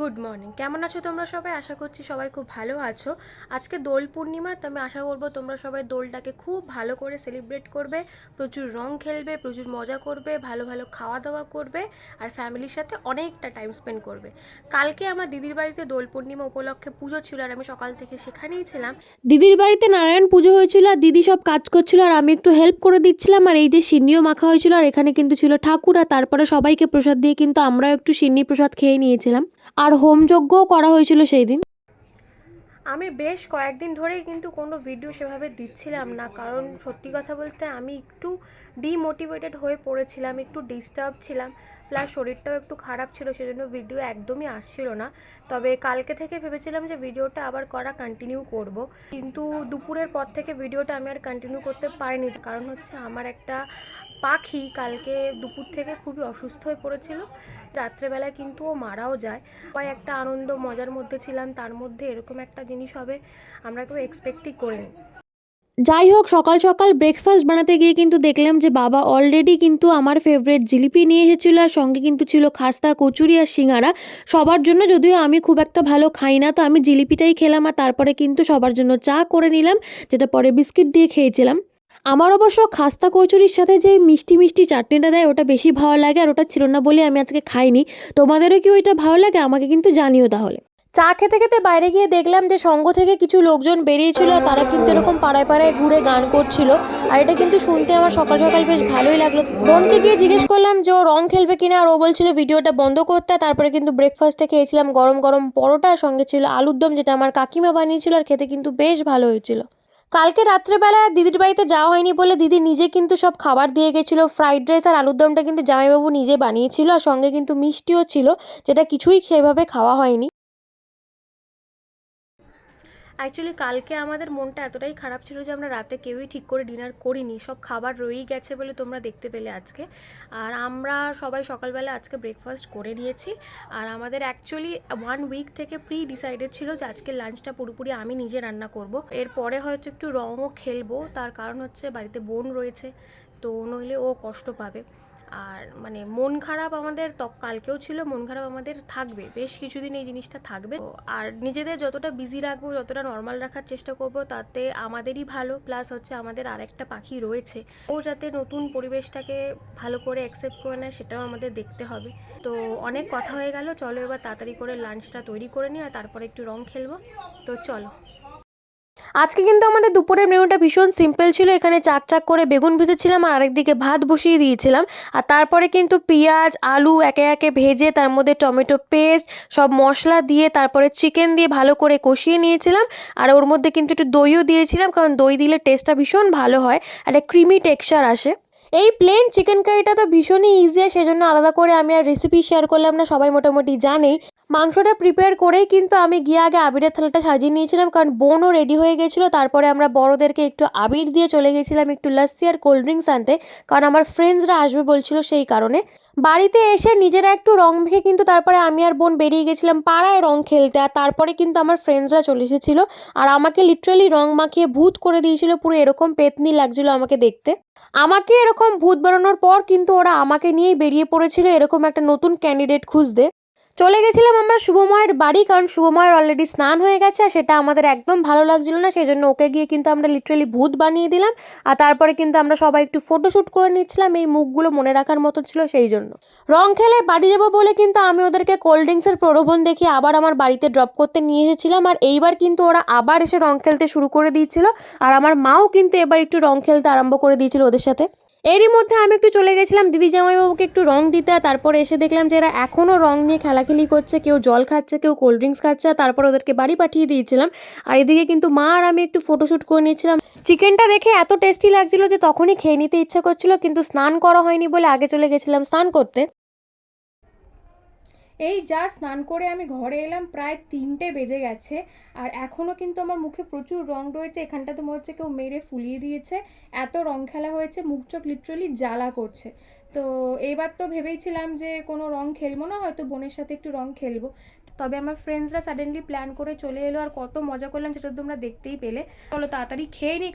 Good morning কেমন আছো তোমরা সবাই? আশা করছি সবাই খুব ভালো আছো। আজকে দোল পূর্ণিমা, তো আমি আশা করব তোমরা সবাই দোলটাকে খুব ভালো করে সেলিব্রেট করবে। প্রচুর রং খেলবে, প্রচুর মজা করবে, ভালো ভালো খাওয়া দাওয়া করবে, আর ফ্যামিলির সাথে অনেকটা টাইম স্পেন্ড করবে। কালকে আমার দিদির বাড়িতে দোল পূর্ণিমা উপলক্ষে পুজো ছিল, আর আমি সকাল থেকে সেখানেই ছিলাম। দিদির বাড়িতে নারায়ণ পুজো হয়েছিল, আর দিদি সব কাজ করছিল, আর আমি একটু হেল্প করে দিচ্ছিলাম, আর এই যে সিন্নিও মাখা হয়েছিল, আর এখানে কিন্তু ছিল ঠাকুর, আর তারপরে সবাইকে প্রসাদ দিয়ে কিন্তু আমরাও একটু সিন্নি প্রসাদ খেয়ে নিয়েছিলাম। আর হোমযজ্ঞও করা হয়েছিল সেই দিন। আমি বেশ কয়েকদিন ধরেই কিন্তু কোনো ভিডিও সেভাবে দিচ্ছিলাম না। কারণ সত্যি কথা বলতে আমি একটু ডিমোটিভেটেড হয়ে পড়েছিলাম, একটু ডিস্টার্ব ছিলাম। প্লাস শরীরটাও একটু খারাপ ছিল, সেজন্য ভিডিও একদমই আসছিল না। তবে কালকে থেকে ভেবেছিলাম যে ভিডিওটা আবার করা কন্টিনিউ করব। কিন্তু দুপুরের পর থেকে ভিডিওটা আমি আর কন্টিনিউ করতে পারিনি। কারণ হচ্ছে আমার একটা পাখি কালকে দুপুর থেকে খুবই অসুস্থ হয়ে পড়েছিল। রাত্রেবেলায় কিন্তু ও মারাও যায়। তাই একটা আনন্দ, মজার মধ্যে ছিলাম। তার মধ্যে এরকম একটা জিনিস হবে, আমরা কেউ এক্সপেক্টই করিনি। যাই হোক, সকাল সকাল ব্রেকফাস্ট বানাতে গিয়ে কিন্তু দেখলাম যে বাবা অলরেডি কিন্তু আমার ফেভারিট জিলিপি নিয়ে এসেছিল, আর সঙ্গে কিন্তু ছিল খাস্তা, কচুরি আর সিঙ্গারা। সবার জন্য যদিও আমি খুব একটা ভালো খাই না, তো আমি জিলিপিটাই খেলাম, আর তারপরে কিন্তু সবার জন্য চা করে নিলাম, যেটা পরে বিস্কিট দিয়ে খেয়েছিলাম। আমার অবশ্য খাস্তা, কচুরির সাথে যে মিষ্টি মিষ্টি চাটনিটা দেয়, ওটা বেশি ভালো লাগে, আর ওটা ছিল না বলে আমি আজকে খাইনি। তোমাদেরও কি ওইটা ভালো লাগে? আমাকে কিন্তু জানিও তাহলে। চা খেতে খেতে বাইরে গিয়ে দেখলাম যে সঙ্গ থেকে কিছু লোকজন বেরিয়েছিল আর তারা কিন্তু এরকম পাড়ায় পাড়ায় ঘুরে গান করছিল। আর এটা কিন্তু শুনতে আমার সকাল সকাল বেশ ভালোই লাগল। বোনকে গিয়ে জিজ্ঞেস করলাম যে ও রং খেলবে কিনা, আর ও বলছিল ভিডিওটা বন্ধ করতে। তারপরে কিন্তু ব্রেকফাস্টে খেয়েছিলাম গরম গরম পরোটা আর সঙ্গে ছিল আলুর দম, যেটা আমার কাকিমা বানিয়েছিল আর খেতে কিন্তু বেশ ভালো হয়েছিল। কালকে রাত্রেবেলা দিদির বাড়িতে যাওয়া হয়নি বলে দিদি নিজে কিন্তু সব খাবার দিয়ে গেছিল। ফ্রাইড রাইস আর আলুর দমটা কিন্তু জামাইবাবু নিজে বানিয়েছিল আর সঙ্গে কিন্তু মিষ্টিও ছিল, যেটা কিছুই সেভাবে খাওয়া হয়নি। অ্যাকচুয়ালি কালকে আমাদের মনটা এতটাই খারাপ ছিল যে আমরা রাতে কেউই ঠিক করে ডিনার করিনি। সব খাবার রয়েই গেছে বলে তোমরা দেখতে পেলে আজকে। আর আমরা সবাই সকালবেলা আজকে ব্রেকফাস্ট করে নিয়েছি। আর আমাদের অ্যাকচুয়ালি ওয়ান উইক থেকে প্রি ডিসাইডেড ছিল যে আজকে লাঞ্চটা পুরোপুরি আমি নিজে রান্না করব। এরপরে হয়তো একটু রঙও খেলব। তার কারণ হচ্ছে বাড়িতে বোন রয়েছে, তো নইলে ও কষ্ট পাবে। আর মানে মন খারাপ আমাদের তক, কালকেও ছিল, মন খারাপ আমাদের থাকবে, বেশ কিছুদিন এই জিনিসটা থাকবে। আর নিজেদের যতটা বিজি রাখব, যতটা নর্মাল রাখার চেষ্টা করব, তাতে আমাদেরই ভালো প্লাস হচ্ছে আমাদের আরেকটা পাখি রয়েছে। ও যাতে নতুন পরিবেশটাকে ভালো করে অ্যাকসেপ্ট করে নেয়, সেটাও আমাদের দেখতে হবে। তো অনেক কথা হয়ে গেল, চলো এবার তাড়াতাড়ি করে লাঞ্চটা তৈরি করে নিই, আর তারপরে একটু রং খেলব। তো চলো। আজকে কিন্তু আমাদের দুপুরের মেনুটা ভীষণ সিম্পল ছিল। এখানে চাক চাক করে বেগুন ভেজেছিলাম আর আরেকদিকে ভাত বসিয়ে দিয়েছিলাম। আর তারপরে কিন্তু পেঁয়াজ, আলু একে একে ভেজে তার মধ্যে টমেটো পেস্ট সব মশলা দিয়ে তারপরে চিকেন দিয়ে ভালো করে কষিয়ে নিয়েছিলাম। আর ওর মধ্যে কিন্তু একটু দইও দিয়েছিলাম, কারণ দই দিলে টেস্টটা ভীষণ ভালো হয়। একটা ক্রিমি টেক্সচার আসে। এই প্লেন চিকেন কারিটা তো ভীষণই ইজি সেজন্য আলাদা করে আমি আর রেসিপি শেয়ার করলাম না, সবাই মোটামুটি জানেই। মাংসটা প্রিপেয়ার করেই কিন্তু আমি গিয়ে আগে আবিরের থালাটা সাজিয়ে নিয়েছিলাম, কারণ বোনও রেডি হয়ে গেছিল, তারপরে আমরা বড়োদেরকে একটু আবির দিয়ে চলে গেছিলাম একটু লাস্সি আর কোল্ড ড্রিঙ্কস আনতে, কারণ আমার ফ্রেন্ডসরা আসবে বলছিল সেই কারণে। বাড়িতে এসে নিজেরা একটু রং মেখে কিন্তু তারপরে আমি আর বোন বেরিয়ে গেছিলাম পাড়ায় রং খেলতে। আর তারপরে কিন্তু আমার ফ্রেন্ডসরা চলে এসেছিল। আর আমাকে লিটারালি রং মাখিয়ে ভূত করে দিয়েছিল। পুরো এরকম পেতনি লাগছিল আমাকে দেখতে। আমাকে এরকম ভূত বানানোর পর কিন্তু ওরা আমাকে নিয়েই বেরিয়ে পড়েছিল। এরকম একটা নতুন ক্যান্ডিডেট খুঁজতে। চলে গেছিলাম আমরা শুভময়ের বাড়ি, কারণ শুভময়ের অলরেডি স্নান হয়ে গেছে আর সেটা আমাদের একদম ভালো লাগছিল না সেই জন্য ওকে গিয়ে কিন্তু আমরা লিটারালি ভূত বানিয়ে দিলাম আর তারপরে কিন্তু আমরা সবাই একটু ফটোশ্যুট করে নিচ্ছিলাম, এই মুখগুলো মনে রাখার মতো ছিল সেই জন্য রং খেলে বাড়ি যাব বলে কিন্তু আমি ওদেরকে কোল্ড ড্রিঙ্কসের প্রলোভন দেখিয়ে আবার আমার বাড়িতে ড্রপ করতে নিয়ে এসেছিলাম আর এইবার কিন্তু ওরা আবার এসে রং খেলতে শুরু করে দিয়েছিল আর আমার মাও কিন্তু এবার একটু রং খেলতে আরম্ভ করে দিয়েছিল ওদের সাথে। এরই মধ্যে আমি একটু চলে গেছিলাম, দিদি জামাইবাবুকে একটু রং দিতে, তারপর এসে দেখলাম যে এরা এখনও রং নিয়ে খেলাখেলি করছে, কেউ জল খাচ্ছে, কেউ কোল্ড ড্রিঙ্কস খাচ্ছে তারপর ওদেরকে বাড়ি পাঠিয়ে দিয়েছিলাম। আর এদিকে কিন্তু মা আর আমি একটু ফটোশ্যুট করে নিয়েছিলাম। চিকেনটা দেখে এত টেস্টি লাগছিল যে তখনই খেয়ে নিতে ইচ্ছা করছিল, কিন্তু স্নান করা হয়নি বলে আগে চলে গেছিলাম স্নান করতে। এই যা স্নান করে আমি ঘরে এলাম, প্রায় তিনটে বেজে গেছে। আর এখনও কিন্তু আমার মুখে প্রচুর রং রয়েছে। এখানটা তো মনে হচ্ছে কেউ মেরে ফুলিয়ে দিয়েছে। এত রং খেলা হয়েছে, মুখ চোখ লিটারালি জ্বালা করছে। তো এবার তো ভেবেইছিলাম যে কোনো রং খেলব না, হয়তো বোনের সাথে একটু রং খেলব। তবে আমার ফ্রেন্ডসরা সাডেনলি প্ল্যান করে চলে এলো। আর কত মজা করলাম, সেটা তোমরা দেখতেই পেলে। চলো তাড়াতাড়ি খেয়ে নিই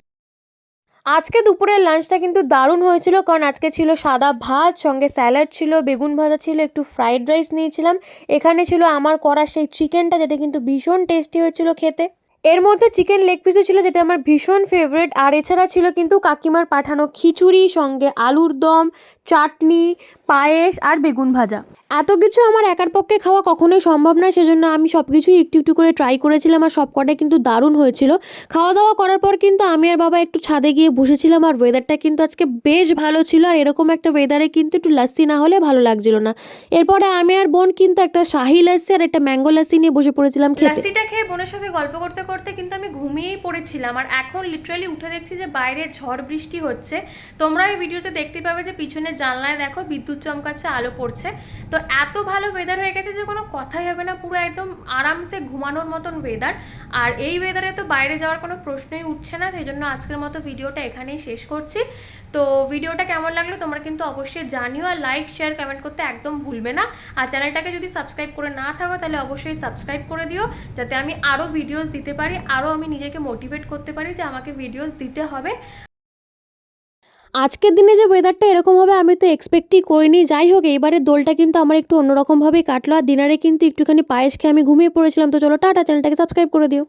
আজকে দুপুরের লাঞ্চটা কিন্তু দারুণ হয়েছিল, কারণ আজকে ছিল সাদা ভাত, সঙ্গে স্যালাড ছিল, বেগুন ভাজা ছিল, একটু ফ্রাইড রাইস নিয়েছিলাম। এখানে ছিল আমার করা সেই চিকেনটা, যেটা কিন্তু ভীষণ টেস্টি হয়েছিল খেতে। এর মধ্যে চিকেন লেগ পিসও ছিল, যেটা আমার ভীষণ ফেভারিট আর এছাড়া ছিল কিন্তু কাকিমার পাঠানো খিচুড়ি, সঙ্গে আলুর দম, চাটনি, পায়েস, আর বেগুন ভাজা। এত কিছু আমার একার পক্ষে খাওয়া কখনোই সম্ভব নয় সেজন্য আমি সব কিছুই একটু একটু করে ট্রাই করেছিলাম আর সব কটাই কিন্তু দারুণ হয়েছিল। খাওয়া দাওয়া করার পর কিন্তু আমি আর বাবা একটু ছাদে গিয়ে বসেছিলাম আর ওয়েদারটা কিন্তু আজকে বেশ ভালো ছিল আর এরকম একটা ওয়েদারে কিন্তু একটু লাস্সি না হলে ভালো লাগছিল না। এরপরে আমি আর বোন কিন্তু একটা শাহি লাস্সি আর একটা ম্যাঙ্গো লাস্সি নিয়ে বসে পড়েছিলাম লাস্সিটা খেয়ে বোনের সাথে গল্প করতে করতে কিন্তু আমি ঘুমিয়েই পড়েছিলাম আর এখন লিটারালি উঠে দেখছি যে বাইরে ঝড় বৃষ্টি হচ্ছে। তোমরা এই ভিডিওতে দেখতে পাবে যে পিছনে জানলায় দেখো বিদ্যুৎ চমকাচ্ছে, আলো পড়ছে। তো এত ভালো ওয়েদার হয়ে গেছে যে কোনো কথাই হবে না, পুরো একদম আরামসে ঘুমানোর মতন ওয়েদার আর এই ওয়েদারে তো বাইরে যাওয়ার কোনো প্রশ্নই উঠছে না, সেই জন্য আজকের মতো ভিডিওটা এখানেই শেষ করছি। তো ভিডিওটা কেমন লাগল তোমরা কিন্তু অবশ্যই জানিও, আর লাইক শেয়ার কমেন্ট করতে একদম ভুলবে না। আর চ্যানেলটাকে যদি সাবস্ক্রাইব করে না থাকো, তাহলে অবশ্যই সাবস্ক্রাইব করে দিও, যাতে আমি আরও ভিডিওস দিতে পারি, আরও আমি নিজেকে মোটিভেট করতে পারি যে আমাকে ভিডিওস দিতে হবে। আজকের দিনে যে ওয়েদারটা এরকম হবে, আমি তো এক্সপেক্টই করিনি। যাই হোক, এইবারের দোলটা কিন্তু আমার একটু অন্যরকমভাবেই কাটলো। আর ডিনারে কিন্তু একটুখানি পায়েস খেয়ে আমি ঘুমিয়ে পড়েছিলাম। তো চলো টাটা চ্যানেলটাকে সাবস্ক্রাইব করে দিও।